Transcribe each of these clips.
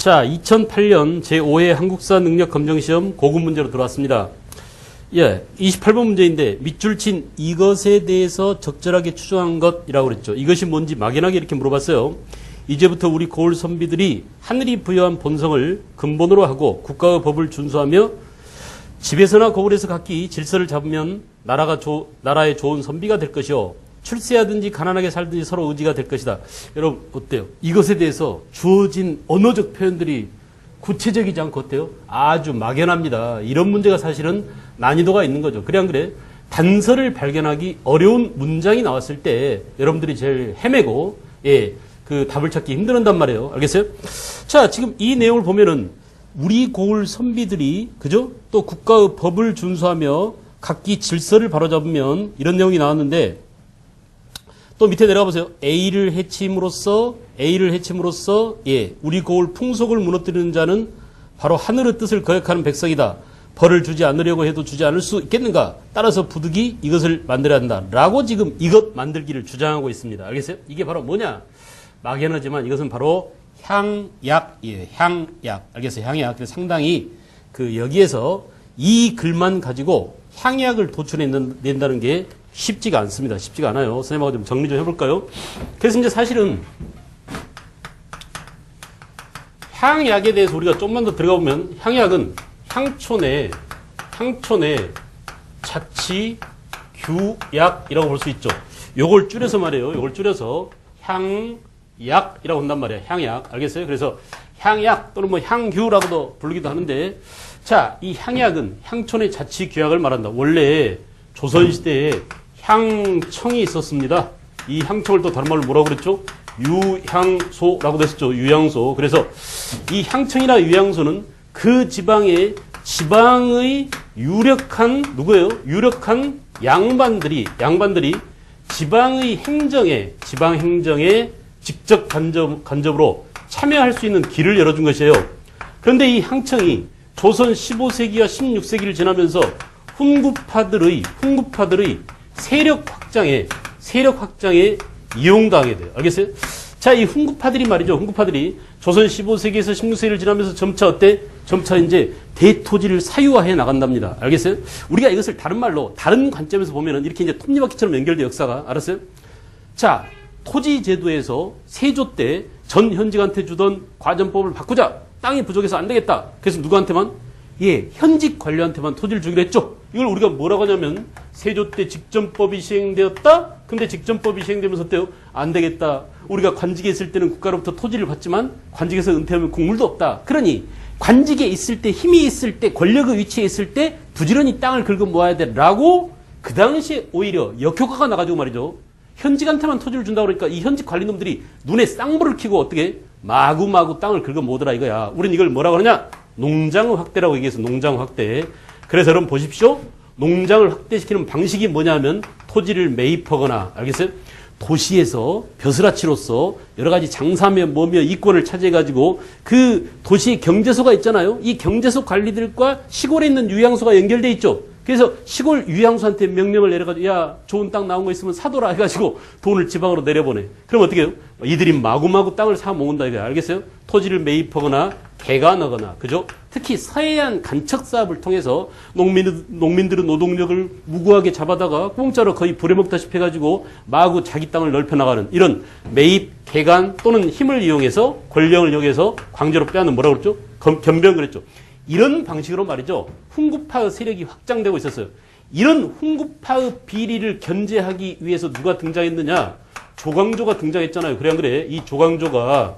자, 2008년 제5회 한국사 능력 검정 시험 고급 문제로 들어왔습니다. 예, 28번 문제인데 밑줄 친 이것에 대해서 적절하게 추정한 것이라고 그랬죠. 이것이 뭔지 막연하게 이렇게 물어봤어요. 이제부터 우리 고을 선비들이 하늘이 부여한 본성을 근본으로 하고 국가의 법을 준수하며 집에서나 거울에서 각기 질서를 잡으면 나라가 조, 나라의 좋은 선비가 될 것이요. 출세하든지 가난하게 살든지 서로 의지가 될 것이다. 여러분 어때요? 이것에 대해서 주어진 언어적 표현들이 구체적이지 않고 어때요? 아주 막연합니다. 이런 문제가 사실은 난이도가 있는 거죠. 그래 안 그래? 단서를 발견하기 어려운 문장이 나왔을 때 여러분들이 제일 헤매고 예, 그 답을 찾기 힘들었단 말이에요. 알겠어요? 자, 지금 이 내용을 보면은 우리 고을 선비들이 그죠? 또 국가의 법을 준수하며 각기 질서를 바로잡으면 이런 내용이 나왔는데 또 밑에 내려가 보세요. A를 해침으로써 A를 해침으로써 예, 우리 고을 풍속을 무너뜨리는 자는 바로 하늘의 뜻을 거역하는 백성이다. 벌을 주지 않으려고 해도 주지 않을 수 있겠는가? 따라서 부득이 이것을 만들어야 한다. 라고 지금 이것 만들기를 주장하고 있습니다. 알겠어요? 이게 바로 뭐냐? 막연하지만 이것은 바로 향약이에요. 향약. 알겠어요? 향약. 그래서 상당히 그 여기에서 이 글만 가지고 향약을 도출해 낸다는 게 쉽지가 않습니다. 쉽지가 않아요. 선생님하고 좀 정리 좀 해볼까요? 그래서 이제 사실은 향약에 대해서 우리가 좀만 더 들어가 보면 향약은 향촌의 향촌의 자치 규약이라고 볼 수 있죠. 요걸 줄여서 말이에요. 요걸 줄여서 향약이라고 한단 말이에요. 향약. 알겠어요? 그래서 향약 또는 뭐 향규라고도 부르기도 하는데 자, 이 향약은 향촌의 자치 규약을 말한다. 원래 조선시대에 향청이 있었습니다. 이 향청을 또 다른 말로 뭐라고 그랬죠? 유향소라고 됐었죠. 유향소. 그래서 이 향청이나 유향소는 그 지방의 지방의 유력한 누구예요? 유력한 양반들이 양반들이 지방의 행정에 지방 행정에 직접 간접 간접으로 참여할 수 있는 길을 열어준 것이에요. 그런데 이 향청이 조선 15세기와 16세기를 지나면서 훈구파들의 훈구파들의 세력 확장에 세력 확장에 이용당하게 돼요. 알겠어요? 자, 이 훈구파들이 말이죠. 훈구파들이 조선 15세기에서 16세기를 지나면서 점차 어때? 점차 이제 대토지를 사유화해 나간답니다. 알겠어요? 우리가 이것을 다른 말로 다른 관점에서 보면은 이렇게 이제 톱니바퀴처럼 연결돼 역사가 알았어요? 자, 토지 제도에서 세조 때 전 현직한테 주던 과전법을 바꾸자. 땅이 부족해서 안 되겠다. 그래서 누구한테만? 예, 현직 관료한테만 토지를 주기로 했죠. 이걸 우리가 뭐라고 하냐면 세조 때 직전법이 시행되었다. 근데 직전법이 시행되면서 어때요? 안 되겠다. 우리가 관직에 있을 때는 국가로부터 토지를 받지만 관직에서 은퇴하면 국물도 없다. 그러니 관직에 있을 때 힘이 있을 때 권력의 위치에 있을 때 부지런히 땅을 긁어 모아야 돼라고 그 당시에 오히려 역효과가 나가지고 말이죠. 현직한테만 토지를 준다고 그러니까 이 현직 관리놈들이 눈에 쌍불을 켜고 어떻게 마구마구 땅을 긁어 모으더라 이거야. 우리는 이걸 뭐라고 하느냐? 농장 확대라고 얘기해서 농장 확대. 그래서 여러분 보십시오. 농장을 확대시키는 방식이 뭐냐면 토지를 매입하거나 알겠어요? 도시에서 벼슬아치로서 여러 가지 장사며 뭐며 이권을 차지해가지고 그 도시의 경제소가 있잖아요. 이 경제소 관리들과 시골에 있는 유양소가 연결돼 있죠. 그래서 시골 유양소한테 명령을 내려가지고 야 좋은 땅 나온 거 있으면 사둬라 해가지고 돈을 지방으로 내려보내. 그럼 어떻게 해요? 이들이 마구마구 땅을 사 모은다 이거 알겠어요? 토지를 매입하거나 개간하거나 그죠? 특히 서해안 간척 사업을 통해서 농민 농민들은 노동력을 무고하게 잡아다가 공짜로 거의 부려먹다시피 해가지고 마구 자기 땅을 넓혀 나가는 이런 매입 개간 또는 힘을 이용해서 권력을 이용해서 광저로 빼앗는 뭐라고 그랬죠? 검- 변병 그랬죠. 이런 방식으로 말이죠. 훈구파의 세력이 확장되고 있었어요. 이런 훈구파의 비리를 견제하기 위해서 누가 등장했느냐? 조광조가 등장했잖아요. 그래 안 그래? 이 조광조가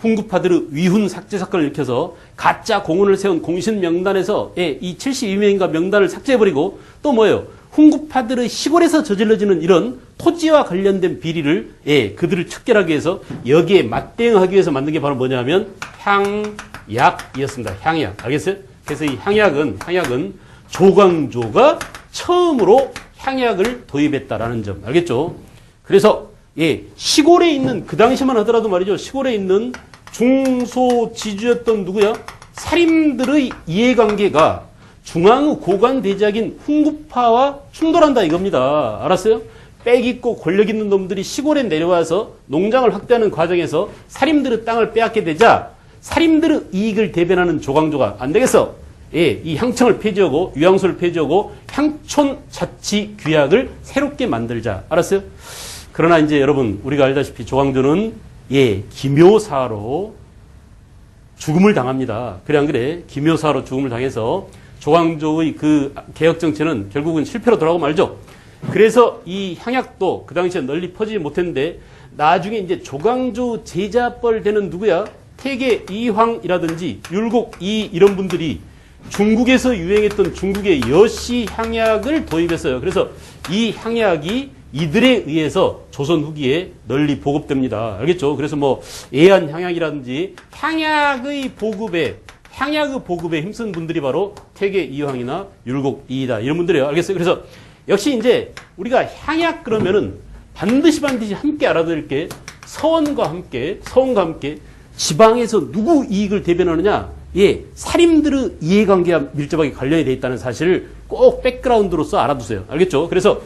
훈구파들의 위훈 삭제 사건을 일으켜서 가짜 공원을 세운 공신 명단에서 예, 이 72명인가 명단을 삭제해버리고 또 뭐예요? 훈구파들의 시골에서 저질러지는 이런 토지와 관련된 비리를 예, 그들을 척결하기 위해서 여기에 맞대응하기 위해서 만든 게 바로 뭐냐면 향 약이었습니다. 향약. 알겠어요? 그래서 이 향약은 향약은 조광조가 처음으로 향약을 도입했다라는 점. 알겠죠? 그래서 예, 시골에 있는 그 당시만 하더라도 말이죠. 시골에 있는 중소 지주였던 누구야? 사림들의 이해관계가 중앙의 고관 대작인 훈구파와 충돌한다 이겁니다. 알았어요? 빽 있고 권력 있는 놈들이 시골에 내려와서 농장을 확대하는 과정에서 사림들의 땅을 빼앗게 되자 살인들의 이익을 대변하는 조광조가 안 되겠어. 예, 이 향청을 폐지하고 유양소를 폐지하고 향촌 자치 규약을 새롭게 만들자. 알았어요? 그러나 이제 여러분 우리가 알다시피 조광조는 예, 기묘사로 죽음을 당합니다. 그래 안 그래? 기묘사로 죽음을 당해서 조광조의 그 개혁 정체는 결국은 실패로 돌아가고 말죠. 그래서 이 향약도 그 당시에 널리 퍼지지 못했는데 나중에 이제 조광조 제자뻘 되는 누구야? 태계 이황이라든지 율곡 이 이런 분들이 중국에서 유행했던 중국의 여시 향약을 도입했어요. 그래서 이 향약이 이들에 의해서 조선 후기에 널리 보급됩니다. 알겠죠? 그래서 뭐 애안 향약이라든지 향약의 보급에 향약의 보급에 힘쓴 분들이 바로 태계 이황이나 율곡 이이다 이런 분들이에요. 알겠어요? 그래서 역시 이제 우리가 향약 그러면은 반드시 반드시 함께 알아둘 게 서원과 함께 서원과 함께 지방에서 누구 이익을 대변하느냐? 예, 살인들의 이해관계와 밀접하게 관련이 돼 있다는 사실을 꼭 백그라운드로서 알아두세요. 알겠죠? 그래서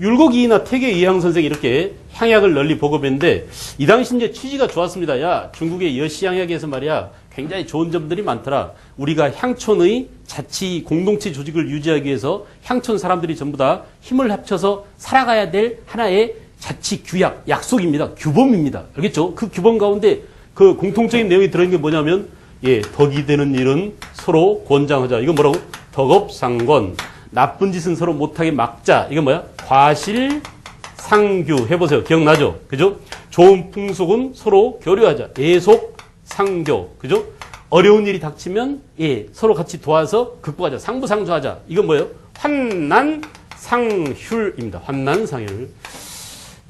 율곡이나 태계 이항 선생이 이렇게 향약을 널리 보급했는데 이 당시 이제 취지가 좋았습니다. 야 중국의 여시 향약에서 말이야 굉장히 좋은 점들이 많더라. 우리가 향촌의 자치 공동체 조직을 유지하기 위해서 향촌 사람들이 전부 다 힘을 합쳐서 살아가야 될 하나의 자치 규약 약속입니다. 규범입니다. 알겠죠? 그 규범 가운데 그 공통적인 내용이 들어있는 게 뭐냐면 예 덕이 되는 일은 서로 권장하자. 이건 뭐라고? 덕업상권. 나쁜 짓은 서로 못하게 막자. 이건 뭐야? 과실 상규 해보세요. 기억나죠? 그죠? 좋은 풍속은 서로 교류하자. 예속 상교. 그죠? 어려운 일이 닥치면 예 서로 같이 도와서 극복하자. 상부상조하자. 이건 뭐예요? 환난 상휴입니다. 환난 상휴.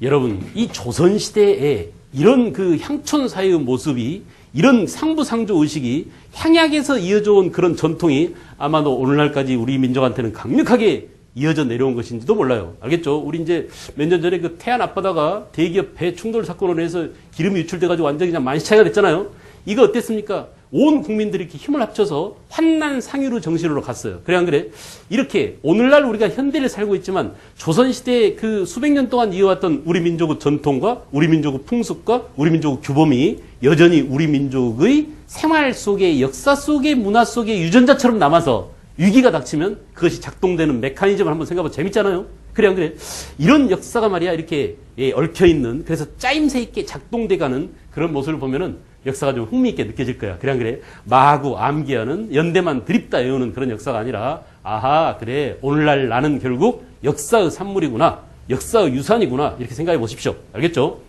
여러분 이 조선 시대에 이런 그 향촌 사회의 모습이 이런 상부상조 의식이 향약에서 이어져 온 그런 전통이 아마도 오늘날까지 우리 민족한테는 강력하게 이어져 내려온 것인지도 몰라요. 알겠죠? 우리 이제 몇 년 전에 그 태안 앞바다가 대기업 배 충돌 사건으로 해서 기름이 유출돼가지고 완전히 그냥 만시 차이가 됐잖아요. 이거 어땠습니까? 온 국민들이 이렇게 힘을 합쳐서 환난 상유로 정신으로 갔어요. 그래 안 그래? 이렇게 오늘날 우리가 현대를 살고 있지만 조선 시대에 그 수백 년 동안 이어왔던 우리 민족의 전통과 우리 민족의 풍습과 우리 민족의 규범이 여전히 우리 민족의 생활 속에 역사 속의 문화 속의 유전자처럼 남아서 위기가 닥치면 그것이 작동되는 메커니즘을 한번 생각해보면 재밌잖아요. 그래 안 그래? 이런 역사가 말이야 이렇게 예, 얽혀 있는 그래서 짜임새 있게 작동돼가는 그런 모습을 보면은 역사가 좀 흥미있게 느껴질 거야. 안 그래? 마구 암기하는 연대만 드립다 외우는 그런 역사가 아니라 아하 그래 오늘날 나는 결국 역사의 산물이구나. 역사의 유산이구나. 이렇게 생각해 보십시오. 알겠죠?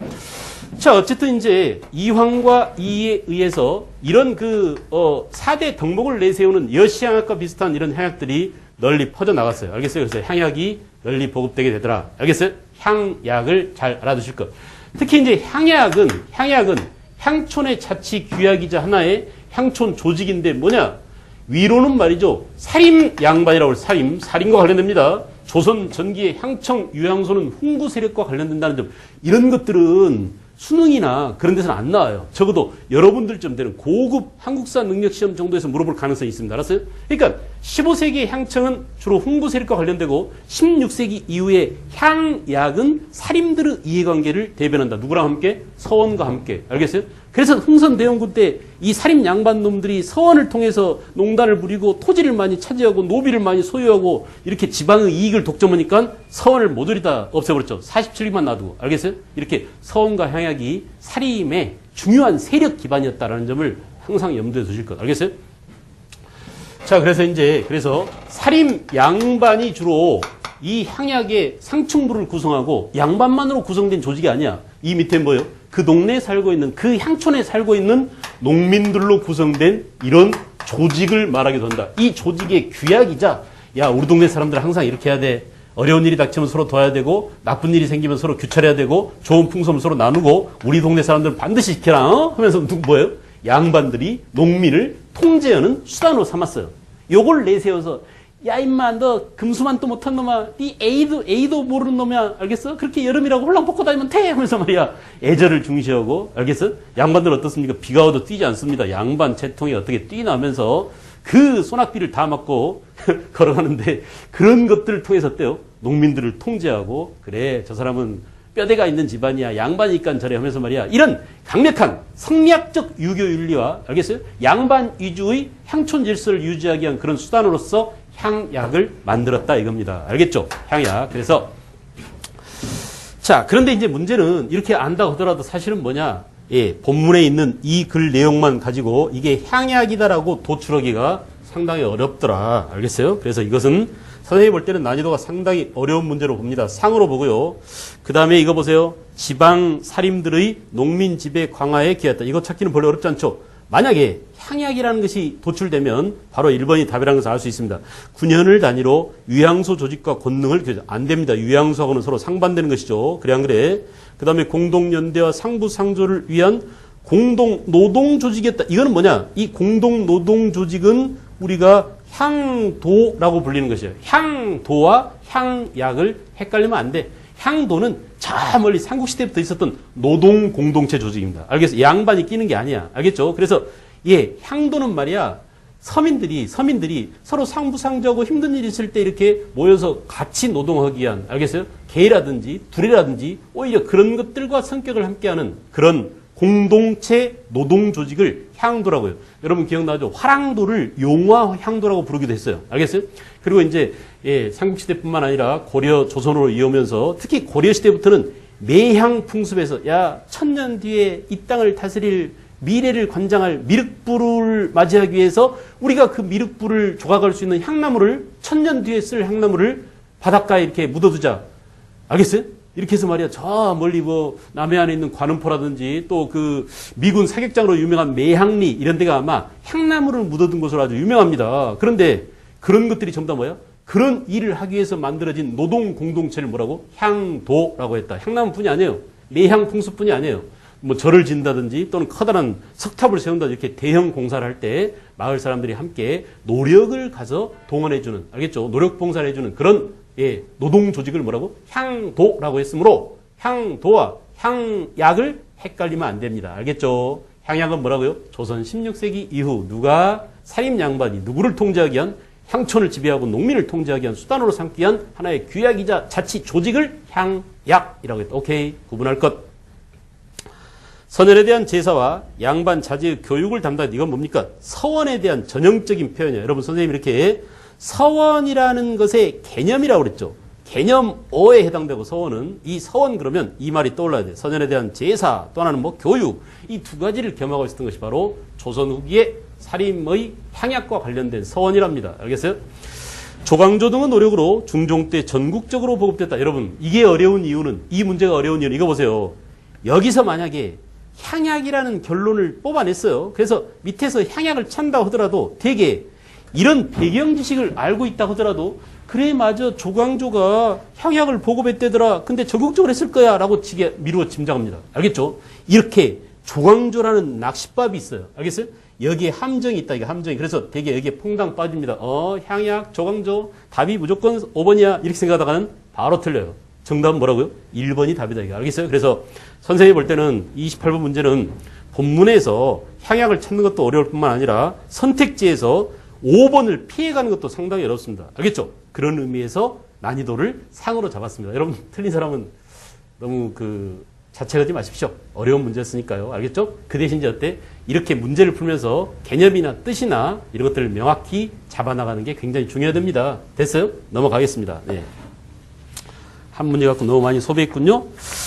자, 어쨌든 이제 이황과 이에 의해서 이런 그, 어, 4대 덕목을 내세우는 여시향약과 비슷한 이런 향약들이 널리 퍼져나갔어요. 알겠어요? 그래서 향약이 널리 보급되게 되더라. 알겠어요? 향약을 잘 알아두실 것. 특히 이제 향약은, 향약은 향촌의 자치 규약이자 하나의 향촌 조직인데 뭐냐? 위로는 말이죠. 살임 양반이라고 해요. 살임. 살인과 관련됩니다. 조선 전기의 향청 유향소는 훈구 세력과 관련된다는 점. 이런 것들은 수능이나 그런 데서는 안 나와요. 적어도 여러분들쯤 되는 고급 한국사 능력 시험 정도에서 물어볼 가능성이 있습니다. 알았어요? 그러니까 15세기의 향청은 주로 훈구 세력과 관련되고 16세기 이후의 향약은 살인들의 이해관계를 대변한다. 누구랑 함께? 서원과 함께. 알겠어요? 그래서 흥선 대원군 때 이 살인 양반 놈들이 서원을 통해서 농단을 부리고 토지를 많이 차지하고 노비를 많이 소유하고 이렇게 지방의 이익을 독점하니까 서원을 모조리 다 없애버렸죠. 47기만 놔두고. 알겠어요? 이렇게 서원과 향약이 살인의 중요한 세력 기반이었다라는 점을 항상 염두에 두실 것. 알겠어요? 자, 그래서 이제, 그래서 살인 양반이 주로 이 향약의 상층부를 구성하고 양반만으로 구성된 조직이 아니야. 이 밑에 뭐예요? 그 동네에 살고 있는, 그 향촌에 살고 있는 농민들로 구성된 이런 조직을 말하기도 한다. 이 조직의 규약이자, 야, 우리 동네 사람들 항상 이렇게 해야 돼. 어려운 일이 닥치면 서로 도와야 되고, 나쁜 일이 생기면 서로 규찰해야 되고, 좋은 풍습을 서로 나누고, 우리 동네 사람들은 반드시 지켜라, 어? 하면서 누, 뭐예요? 양반들이 농민을 통제하는 수단으로 삼았어요. 요걸 내세워서 야 임마 너 금수만 또 못한 놈아 네 A도 A도 모르는 놈이야 알겠어? 그렇게 여름이라고 홀랑 벗고 다니면 돼 하면서 말이야 애절을 중시하고 알겠어? 양반들 어떻습니까? 비가 와도 뛰지 않습니다. 양반 채통이 어떻게 뛰나면서 그 소낙비를 다 맞고 걸어가는데 그런 것들을 통해서 어때요? 농민들을 통제하고 그래 저 사람은 뼈대가 있는 집안이야. 양반이니까 저래 하면서 말이야. 이런 강력한 성리학적 유교 윤리와 알겠어요? 양반 위주의 향촌 질서를 유지하기 위한 그런 수단으로서 향약을 만들었다 이겁니다. 알겠죠? 향약. 그래서 자, 그런데 이제 문제는 이렇게 안다 하더라도 사실은 뭐냐? 예, 본문에 있는 이 글 내용만 가지고 이게 향약이다라고 도출하기가 상당히 어렵더라. 알겠어요? 그래서 이것은 선생님이 볼 때는 난이도가 상당히 어려운 문제로 봅니다. 상으로 보고요. 그 다음에 이거 보세요. 지방 살림들의 농민 지배 강화에 기했다. 이거 찾기는 별로 어렵지 않죠? 만약에 향약이라는 것이 도출되면 바로 1번이 답이라는 것을 알 수 있습니다. 9년을 단위로 유향소 조직과 권능을 교정. 안 됩니다. 유향소하고는 서로 상반되는 것이죠. 그래 안 그래? 그 다음에 공동연대와 상부상조를 위한 공동 노동 조직이었다. 이거는 뭐냐? 이 공동 노동 조직은 우리가 향도라고 불리는 것이에요. 향도와 향약을 헷갈리면 안 돼. 향도는 저 멀리 삼국시대부터 있었던 노동 공동체 조직입니다. 알겠어? 양반이 끼는 게 아니야. 알겠죠? 그래서 예, 향도는 말이야. 서민들이 서민들이 서로 상부상조하고 힘든 일 있을 때 이렇게 모여서 같이 노동하기 위한 알겠어요? 개라든지 둘이라든지 오히려 그런 것들과 성격을 함께하는 그런 공동체 노동 조직을 향도라고요. 여러분 기억나죠? 화랑도를 용화 향도라고 부르기도 했어요. 알겠어요? 그리고 이제 예, 삼국시대뿐만 아니라 고려 조선으로 이어오면서 특히 고려 시대부터는 매향 풍습에서 야 천년 뒤에 이 땅을 다스릴 미래를 관장할 미륵불을 맞이하기 위해서 우리가 그 미륵불을 조각할 수 있는 향나무를 천년 뒤에 쓸 향나무를 바닷가에 이렇게 묻어두자. 알겠어요? 이렇게 해서 말이야, 저 멀리 뭐, 남해안에 있는 관음포라든지 또 그 미군 사격장으로 유명한 매향리 이런 데가 아마 향나무를 묻어둔 곳으로 아주 유명합니다. 그런데 그런 것들이 전부 다 뭐야? 그런 일을 하기 위해서 만들어진 노동 공동체를 뭐라고? 향도라고 했다. 향나무뿐이 아니에요. 매향 풍습뿐이 아니에요. 뭐 절을 진다든지 또는 커다란 석탑을 세운다 이렇게 대형 공사를 할 때 마을 사람들이 함께 노력을 가서 동원해주는 알겠죠? 노력 봉사를 해주는 그런 예, 노동 조직을 뭐라고? 향도라고 했으므로 향도와 향약을 헷갈리면 안 됩니다. 알겠죠? 향약은 뭐라고요? 조선 16세기 이후 누가 살림 양반이 누구를 통제하기 위한 향촌을 지배하고 농민을 통제하기 위한 수단으로 삼기 위한 하나의 규약이자 자치 조직을 향약이라고 했다. 오케이. 구분할 것. 선열에 대한 제사와 양반 자제의 교육을 담당 이건 뭡니까? 서원에 대한 전형적인 표현이에요. 여러분 선생님이 이렇게 서원이라는 것의 개념이라고 그랬죠. 개념어에 해당되고 서원은 이 서원 그러면 이 말이 떠올라야 돼. 선열에 대한 제사 또 하나는 뭐 교육 이 두 가지를 겸하고 있었던 것이 바로 조선 후기의 살인의 향약과 관련된 서원이랍니다. 알겠어요? 조광조 등의 노력으로 중종 때 전국적으로 보급됐다. 여러분 이게 어려운 이유는 이 문제가 어려운 이유는 이거 보세요. 여기서 만약에 향약이라는 결론을 뽑아냈어요. 그래서 밑에서 향약을 찬다 하더라도 되게 이런 배경 지식을 알고 있다 하더라도 그래 맞아 조광조가 향약을 보급했대더라. 근데 적극적으로 했을 거야 라고 지게 미루어 짐작합니다. 알겠죠? 이렇게 조광조라는 낚싯밥이 있어요. 알겠어요? 여기에 함정이 있다. 이게 함정이. 그래서 되게 여기에 퐁당 빠집니다. 어, 향약, 조광조. 답이 무조건 5번이야. 이렇게 생각하다가는 바로 틀려요. 정답은 뭐라고요? 1번이 답이다. 이게 알겠어요? 그래서 선생님이 볼 때는 28번 문제는 본문에서 향약을 찾는 것도 어려울 뿐만 아니라 선택지에서 5번을 피해가는 것도 상당히 어렵습니다. 알겠죠? 그런 의미에서 난이도를 상으로 잡았습니다. 여러분, 틀린 사람은 너무 그 자책하지 마십시오. 어려운 문제였으니까요. 알겠죠? 그 대신 이제 어때? 이렇게 문제를 풀면서 개념이나 뜻이나 이런 것들을 명확히 잡아나가는 게 굉장히 중요합니다. 됐어요? 넘어가겠습니다. 네. 한 문제 갖고 너무 많이 소비했군요.